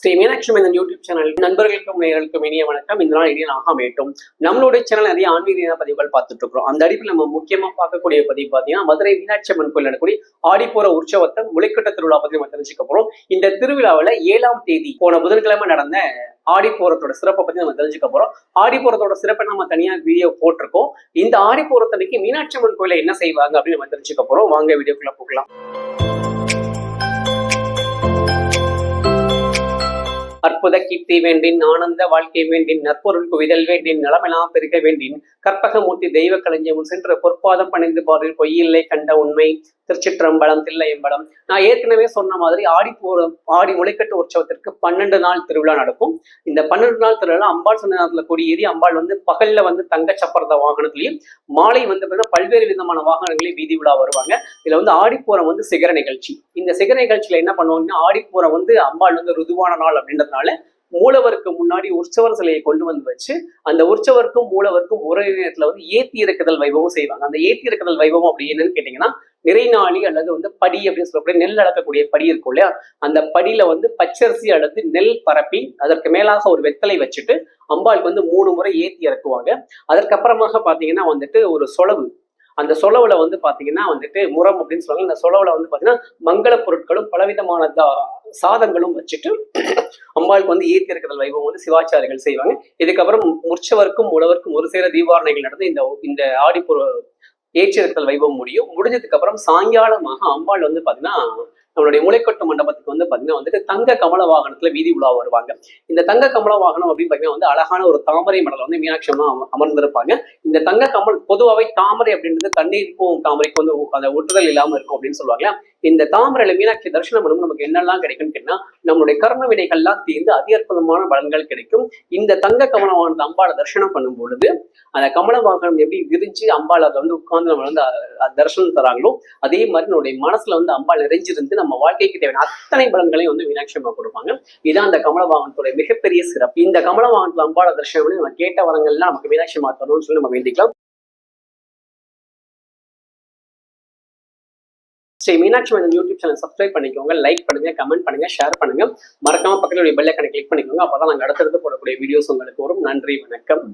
ஸ்ரீ மீனாட்சி இந்த YouTube channel நண்பர்களுக்கும் நேர்களுக்கும் இனிய வணக்கம். இந்த நாள் இனிய நாக மேட்டும் நம்மளுடைய சேனல் நிறைய ஆன்மீக பதிவுகள் பார்த்துட்டு இருக்கிறோம். அந்த அடிப்பில் நம்ம முக்கியமா பார்க்கக்கூடிய பதிவு பார்த்தீங்கன்னா மதுரை மீனாட்சி அம்மன் கோயில் நடக்கூடிய ஆடிப்போற உற்சவத்தை முளைக்கட்ட திருவிழா பத்தி நம்ம தெரிஞ்சுக்க போறோம். இந்த திருவிழாவில் ஏழாம் தேதி போன புதன்கிழமை நடந்த ஆடிப்போரத்தோட சிறப்பை பத்தி நம்ம தெரிஞ்சுக்க போறோம். ஆடிப்போரத்தோட சிறப்பை நம்ம தனியா வீடியோ போட்டிருக்கோம். இந்த ஆடிப்போரத்தன்னைக்கு மீனாட்சி அம்மன் கோயில என்ன செய்வாங்க அப்படின்னு நம்ம தெரிஞ்சுக்க போறோம். வாங்க வீடியோக்குள்ள போகலாம். கீர்த்தி வேண்டின் ஆனந்த வாழ்க்கை வேண்டின் நற்பொருள் குவிதல் வேண்டின் நலமெல்லாம் பெருக வேண்டின் கற்பகமூர்த்தி தெய்வ களஞ்சியம் சென்ற பொற்பாதம் பணிந்து பாரில் பொய்யில்லை கண்ட உண்மை. திருச்சிற்றம்பலம் தில்லையம்பலம். நான் ஏற்கனவே சொன்ன மாதிரி ஆடி போற ஆடி முளைக்கட்டு உற்சவத்திற்கு பன்னெண்டு நாள் திருவிழா நடக்கும். இந்த பன்னெண்டு நாள் திருவிழா அம்பாள் சன்னதத்துல கொடியேறி அம்பாள் வந்து பகல்ல வந்து தங்க சப்பரத வாகனத்திலையும் மாலை வந்து பார்த்தீங்கன்னா பல்வேறு விதமான வாகனங்களையும் வீதி விழா வருவாங்க. இதுல வந்து ஆடிப்பூரம் வந்து சிகர நிகழ்ச்சி. இந்த சிகர நிகழ்ச்சியில என்ன பண்ணுவாங்கன்னா ஆடிப்பூரம் வந்து அம்பாள் வந்து ருதுவான நாள் அப்படின்றதுனால மூலவருக்கு முன்னாடி உற்சவர் சிலையை கொண்டு வந்து வச்சு அந்த உற்சவருக்கும் மூலவருக்கும் ஒரே நேரத்துல வந்து ஏத்தி இறக்குதல் வைபவம் செய்வாங்க. அந்த ஏத்தி இறக்குதல் வைபவம் அப்படி என்னன்னு கேட்டீங்கன்னா நிறைநாளி அல்லது வந்து படி அப்படின்னு சொல்லக்கூடிய நெல் அளக்கக்கூடிய படி இருக்கும் இல்லையா? அந்த படியில வந்து பச்சரிசி அல்லது நெல் பரப்பி அதற்கு மேலாக ஒரு வெத்தலை வச்சுட்டு அம்பாளுக்கு வந்து மூணு முறை ஏத்தி இறக்குவாங்க. அதற்கப்புறமாக பாத்தீங்கன்னா வந்துட்டு ஒரு சொலவு. அந்த சொலவுல வந்து பாத்தீங்கன்னா வந்துட்டு முரம் அப்படின்னு சொல்லுவாங்க. அந்த சொலவுல வந்து பாத்தீங்கன்னா மங்கள பொருட்களும் பலவிதமான சாதங்களும் வச்சுட்டு அம்பாளுக்கு வந்து ஏத்தி இருக்கிறது வைபவம் வந்து சிவாச்சாரிகள் செய்வாங்க. இதுக்கப்புறம் முற்சவருக்கும் உழவருக்கும் ஒரு சேர தீபாரணைகள் நடந்து இந்த இந்த ஆடிப்புற ஏற்றிருத்தல் வைபவம் முடியும். முடிஞ்சதுக்கு அப்புறம் சாயங்காலமாக அம்பாள் வந்து பாத்தீங்கன்னா நம்மளுடைய முளைக்கட்டு மண்டபத்துக்கு வந்து பாத்தீங்கன்னா வந்துட்டு தங்க கமல வாகனத்துல வீதி உலா வருவாங்க. இந்த தங்க கமல வாகனம் அப்படின்னு பாத்தீங்கன்னா வந்து அழகான ஒரு தாமரை மடல வந்து மீனாட்சி அம்மா அமர்ந்திருப்பாங்க. இந்த தங்க கமல் பொதுவாகவே தாமரை அப்படின்றது தண்ணீருக்கும் தாமரைக்கும் வந்து அந்த ஒட்டுதல் இல்லாம இருக்கும் அப்படின்னு சொல்லுவாங்க இந்த தாமரையில மீனாட்சி தரிசனம் பண்ணும் நமக்கு என்னெல்லாம் கிடைக்கும்னு கேட்டா நம்மளுடைய கர்ம வினைகள்லாம் தீர்ந்து அதி அற்புதமான பலன்கள் கிடைக்கும். இந்த தங்க கமலமானது அம்பாளை தரிசனம் பண்ணும் பொழுது அந்த கமல வாகனம் எப்படி விரிஞ்சு அம்பாள் அதை வந்து உட்கார்ந்து நம்ம வந்து தரிசனம் தராங்களோ அதே மாதிரி நம்முடைய மனசுல வந்து அம்பாள் நிறைஞ்சிருந்து நம்ம வாழ்க்கைக்கு தேவையான அத்தனை பலன்களையும் வந்து மீனாட்சி அம்மா கொடுப்பாங்க. இதான் அந்த கமல வாகனத்துடைய மிகப்பெரிய சிறப்பு. இந்த கமல வாகனத்துல அம்பாள தரிசனம் நம்ம கேட்ட வரங்கள்லாம் நமக்கு மீனாட்சி அம்மா தரணும்னு சொல்லி நம்ம வேண்டிக்கலாம். Sri Meenakshi Manthan YouTube channel subscribe பண்ணிக்கோங்க லைக் பண்ணுங்க கமெண்ட் பண்ணுங்க ஷேர் பண்ணுங்க. மறக்காம பக்கத்துல பெல்லைக்கனை கிளிக் பண்ணிக்கோங்க. அப்பதான் நாங்கள் அடுத்தடுத்து போடக்கூடிய வீடியோஸ் உங்களுக்கு வரும். நன்றி வணக்கம்.